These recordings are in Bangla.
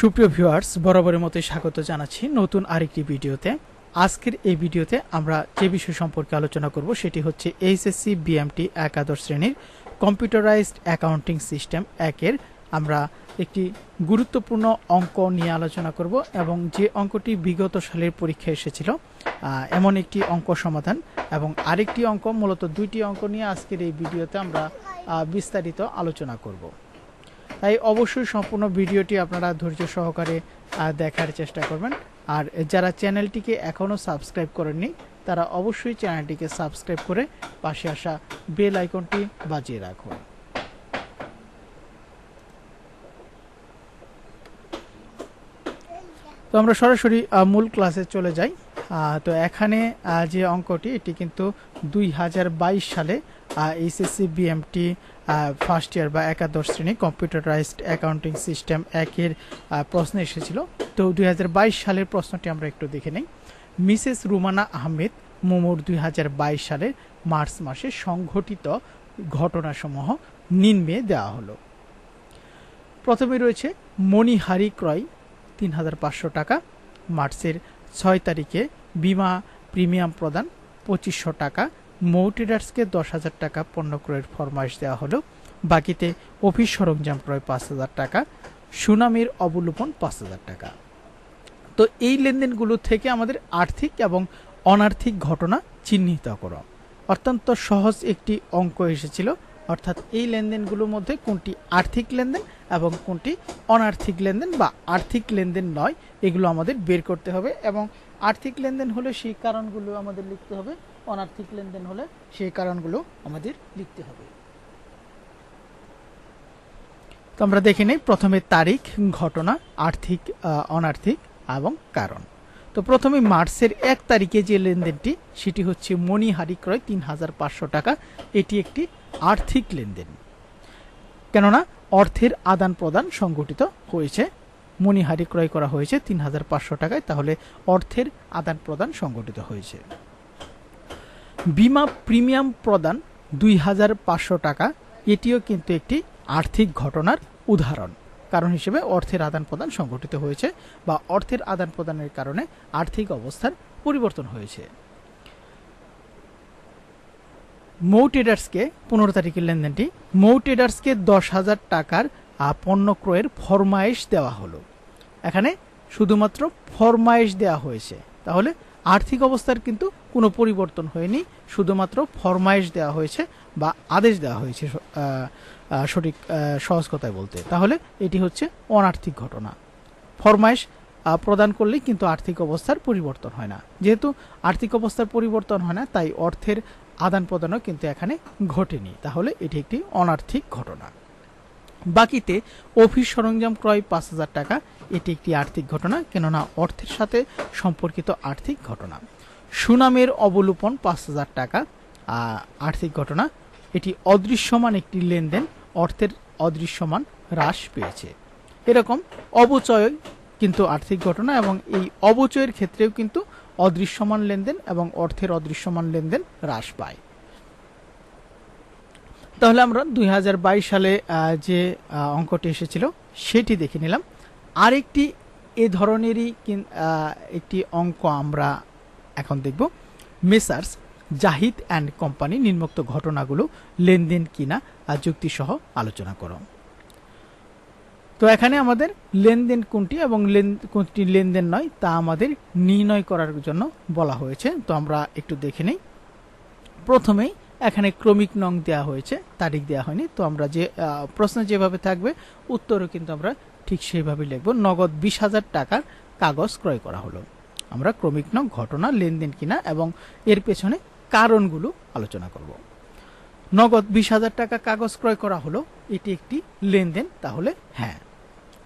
সুপ্রিয় ভিউয়ার্স, বরাবরের মতো স্বাগত জানাচ্ছি নতুন আরেকটি ভিডিওতে। আজকের এই ভিডিওতে আমরা যে বিষয় সম্পর্কে আলোচনা করব সেটি হচ্ছে এইচএসসি বিএমটি একাদশ শ্রেণির কম্পিউটারাইজড অ্যাকাউন্টিং সিস্টেম একের আমরা একটি গুরুত্বপূর্ণ অঙ্ক নিয়ে আলোচনা করব এবং যে অঙ্কটি বিগত সালের পরীক্ষায় এসেছিল এমন একটি অঙ্ক সমাধান এবং আরেকটি অঙ্ক, মূলত দুইটি অঙ্ক নিয়ে আজকের এই ভিডিওতে আমরা বিস্তারিত আলোচনা করব। তাই অবশ্যই সম্পূর্ণ ভিডিওটি আপনারা ধৈর্য সহকারে দেখার চেষ্টা করবেন। আর যারা চ্যানেলটিকে এখনও সাবস্ক্রাইব করেননি, তারা অবশ্যই চ্যানেলটিকে সাবস্ক্রাইব করে পাশে আসা বেল আইকনটি বাজিয়ে রাখুন। তো আমরা সরাসরি মূল ক্লাসে চলে যাই। তো এখানে যে অঙ্কটি, এটি কিন্তু দুই হাজার বাইশ সালে এইচএসসি বিএমটি ফার্স্ট ইয়ার বা একাদশ শ্রেণি কম্পিউটারাইজড অ্যাকাউন্টিং সিস্টেম একের প্রশ্ন এসেছিল। তো দুই হাজার বাইশ সালের প্রশ্নটি আমরা একটু দেখে নিই। মিসেস রুমানা আহমেদ মোমোর দুই সালের মার্চ মাসে সংঘটিত ঘটনাসমূহ নিম্নে দেওয়া হলো। প্রথমে রয়েছে মণিহারি ক্রয়, তিন হাজার পাঁচশো টাকা। মার্চের ছয় তারিখে বিমা প্রিমিয়াম প্রদান, পঁচিশশো টাকা। মৌ ট্রেডার্সকে দশ হাজার টাকা পণ্য ক্রয়ের ফরমাইশ দেওয়া হলো। বাকিতে অফিস সরঞ্জাম ক্রয় পাঁচ হাজার টাকা, সুনামির অবলোপন পাঁচ হাজার টাকা। তো এই লেনদেনগুলো থেকে আমাদের আর্থিক এবং অনার্থিক ঘটনা চিহ্নিত করো। অত্যন্ত সহজ একটি অঙ্ক এসেছিল, অর্থাৎ এই লেনদেনগুলোর মধ্যে কোনটি আর্থিক লেনদেন এবং কোনটি অনার্থিক লেনদেন বা আর্থিক লেনদেন নয়, এগুলো আমাদের বের করতে হবে এবং আর্থিক লেনদেন হলে সেই কারণগুলো আমাদের লিখতে হবে। অনার্থিক লেনদেন হলে সেই কারণগুলো আমাদের লিখতে হবে। তো আমরা দেখে নেই প্রথমে তারিখ, ঘটনা, আর্থিক অনার্থিক এবং কারণ। তো প্রথমে মার্চের এক তারিখে যে লেনদেনটি, সেটি হচ্ছে মণিহারি ক্রয় তিন হাজার পাঁচশো টাকা। এটি একটি আর্থিক লেনদেন। কেননা অর্থের আদান প্রদান সংগঠিত হয়েছে। মণিহারি ক্রয় করা হয়েছে তিন হাজার পাঁচশো টাকায়, তাহলে অর্থের আদান প্রদান সংগঠিত হয়েছে। বিমা প্রিমিয়াম প্রদান দুই হাজার পাঁচশো টাকা। এটিও কিন্তু একটি আর্থিক ঘটনার উদাহরণ। কারণ হিসেবে অর্থের আদান প্রদান সংগঠিত হয়েছে বা অর্থের আদান প্রদানের কারণে আর্থিক অবস্থার পরিবর্তন হয়েছে। মৌ ট্রেডার্সকে পনেরো তারিখের লেনদেনটি। মৌ ট্রেডার্সকে দশ হাজার টাকার পণ্য ক্রয়ের ফরমায়েশ দেওয়া হলো। এখানে শুধুমাত্র ফরমায়েশ দেওয়া হয়েছে। তাহলে আর্থিক অবস্থার কিন্তু কোনো পরিবর্তন হয়নি, শুধুমাত্র ফরমায়েশ দেওয়া হয়েছে বা আদেশ দেওয়া হয়েছে সঠিক সহজ কথায় বলতে। তাহলে এটি হচ্ছে অনার্থিক ঘটনা। ফরমায়েশ প্রদান করলেই কিন্তু আর্থিক অবস্থার পরিবর্তন হয় না। যেহেতু আর্থিক অবস্থার পরিবর্তন হয় না, তাই অর্থের আদান প্রদানও কিন্তু এখানে ঘটেনি। তাহলে এটি একটি অনার্থিক ঘটনা। বাকিতে অফিস সরঞ্জাম ক্রয় পাঁচ হাজার টাকা। এটি একটি আর্থিক ঘটনা, কেননা অর্থের সাথে সম্পর্কিত আর্থিক ঘটনা। সুনামের অবলোপন পাঁচ হাজার টাকা। আর্থিক ঘটনা, এটি অদৃশ্যমান একটি লেনদেন, অর্থের অদৃশ্যমান হ্রাস পেয়েছে। এরকম অবচয় কিন্তু আর্থিক ঘটনা এবং এই অবচয়ের ক্ষেত্রেও কিন্তু অদৃশ্যমান লেনদেন এবং অর্থের অদৃশ্যমান লেনদেন হ্রাস পায়। তাহলে আমরা দুই হাজার বাইশ সালে যে অঙ্কটি এসেছিল, সেটি দেখে নিলাম। আরেকটি এ ধরনেরই একটি অঙ্ক আমরা এখন দেখব। মেসার্স, জাহিদ অ্যান্ড কোম্পানি নিম্নোক্ত ঘটনাগুলো, লেনদেন কিনা যুক্তিসহ আলোচনা করো। তো এখানে আমাদের লেনদেন কোনটি এবং লেন- কোনটি লেনদেন নয়, তা আমাদের নির্ণয় করার জন্য বলা হয়েছে। তো আমরা একটু দেখে নেই। প্রথমেই এখানে ক্রমিক নং দেওয়া হয়েছে, তারিখ দেওয়া হয়নি। তো আমরা যে প্রশ্ন যেভাবে থাকবে, উত্তরও কিন্তু আমরা ঠিক সেইভাবেই লিখব। নগদ বিশ হাজার টাকার কাগজ ক্রয় করা হলো। আমরা ক্রমিক নং ঘটনা, লেনদেন কিনা এবং এর পেছনে কারণগুলো আলোচনা করব। নগদ বিশ হাজার টাকা কাগজ ক্রয় করা হলো, এটি একটি লেনদেন, তাহলে হ্যাঁ।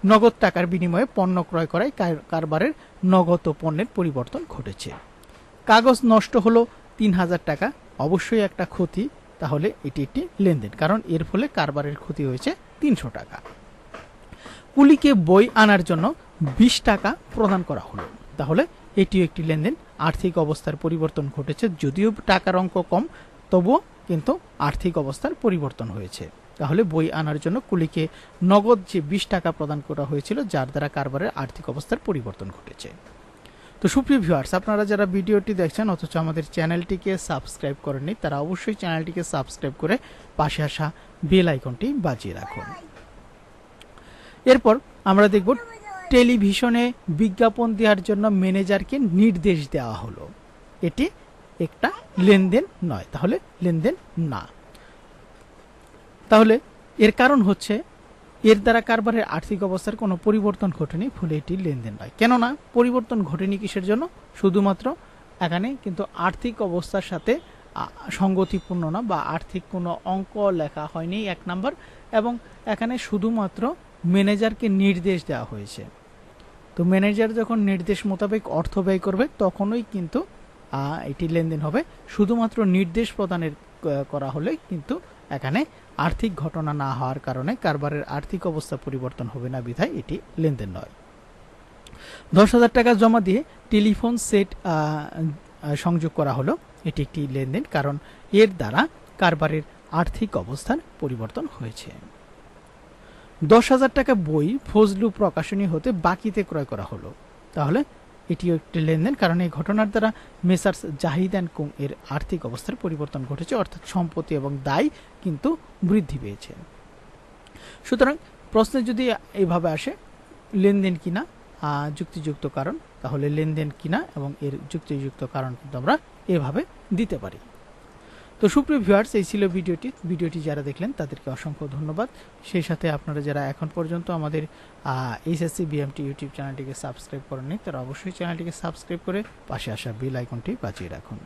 নগদ টাকার বিনিময়ে পণ্য ক্রয় করায় কারবারের নগদ ও পণ্যের পরিবর্তন ঘটেছে। কাগজ নষ্ট হলো তিন হাজার টাকা অবশ্যই একটা ক্ষতি, তাহলে এটি একটি লেনদেন, কারণ এর ফলে কারবারের ক্ষতি হয়েছে তিনশো টাকা। কুলিকে বই আনার জন্য বিশ টাকা প্রদান করা হলো। তাহলে এটিও একটি লেনদেন। আর্থিক অবস্থার পরিবর্তন ঘটেছে, যদিও টাকার অঙ্ক কম, তবুও কিন্তু আর্থিক অবস্থার পরিবর্তন হয়েছে। তাহলে বই আনার জন্য কুলিকে নগদ যে বিশ টাকা প্রদান করা হয়েছিল, যার দ্বারা কারবারের আর্থিক অবস্থার পরিবর্তন ঘটেছে। তো সুপ্রিয় ভিউয়ার্স, আপনারা যারা ভিডিওটি দেখছেন, অথচ আমাদের চ্যানেলটিকে সাবস্ক্রাইব করেননি, তারা অবশ্যই চ্যানেলটিকে সাবস্ক্রাইব করে পাশে আসা বেল আইকনটি বাজিয়ে রাখুন। এরপর আমরা দেখব টেলিভিশনে বিজ্ঞাপন দেওয়ার জন্য ম্যানেজারকে নির্দেশ দেওয়া হলো। এটি একটা লেনদেন নয়, তাহলে লেনদেন না। তাহলে এর কারণ হচ্ছে এর দ্বারা কারবারের আর্থিক অবস্থার কোনো পরিবর্তন ঘটেনি, ফলে এটি লেনদেন নয়। কেননা, পরিবর্তন ঘটেনি কিসের জন্য? শুধুমাত্র এখানে কিন্তু আর্থিক অবস্থার সাথে সঙ্গতিপূর্ণ না বা আর্থিক কোনো অঙ্ক লেখা হয়নি এক নাম্বার এবং এখানে শুধুমাত্র ম্যানেজারকে নির্দেশ দেওয়া হয়েছে। তো ম্যানেজার যখন নির্দেশ মোতাবেক অর্থ ব্যয় করবে, তখনই কিন্তু এটি লেনদেন হবে। শুধুমাত্র নির্দেশ প্রদানের করা হলে কিন্তু এখানে আর্থিক ঘটনা না হওয়ার কারণে কারবারের আর্থিক অবস্থা পরিবর্তন হবে না বিধায় এটি লেনদেন নয়। দশ হাজার টাকা জমা দিয়ে টেলিফোন সেট সংযোগ করা হলো। এটি একটি লেনদেন কারণ এর দ্বারা কারবারের আর্থিক অবস্থার পরিবর্তন হয়েছে। দশ হাজার টাকা বই ফজলু প্রকাশনী হতে বাকিতে ক্রয় করা হলো। তাহলে এটিও একটি লেনদেন কারণ এই ঘটনার দ্বারা মেসার্স জাহিদ অ্যান্ড কুং এর আর্থিক অবস্থার পরিবর্তন ঘটেছে, অর্থাৎ সম্পত্তি এবং দায় কিন্তু বৃদ্ধি পেয়েছে। সুতরাং প্রশ্নে যদি এইভাবে আসে, লেনদেন কিনা যুক্তিযুক্ত কারণ, তাহলে লেনদেন কিনা এবং এর যুক্তিযুক্ত কারণ কিন্তু আমরা এভাবে দিতে পারি। তো সুপ্রিয় ভিউয়ার্স, এই ছিল ভিডিওটি। ভিডিওটি যারা দেখলেন, তাদেরকে অসংখ্য ধন্যবাদ। সেই সাথে আপনারা যারা এখন পর্যন্ত আমাদের এইচএসসি বিএমটি ইউটিউব চ্যানেলটিকে সাবস্ক্রাইব করেননি, তারা অবশ্যই চ্যানেলটিকে সাবস্ক্রাইব করে পাশে আসা বেল আইকনটি বাঁচিয়ে রাখুন।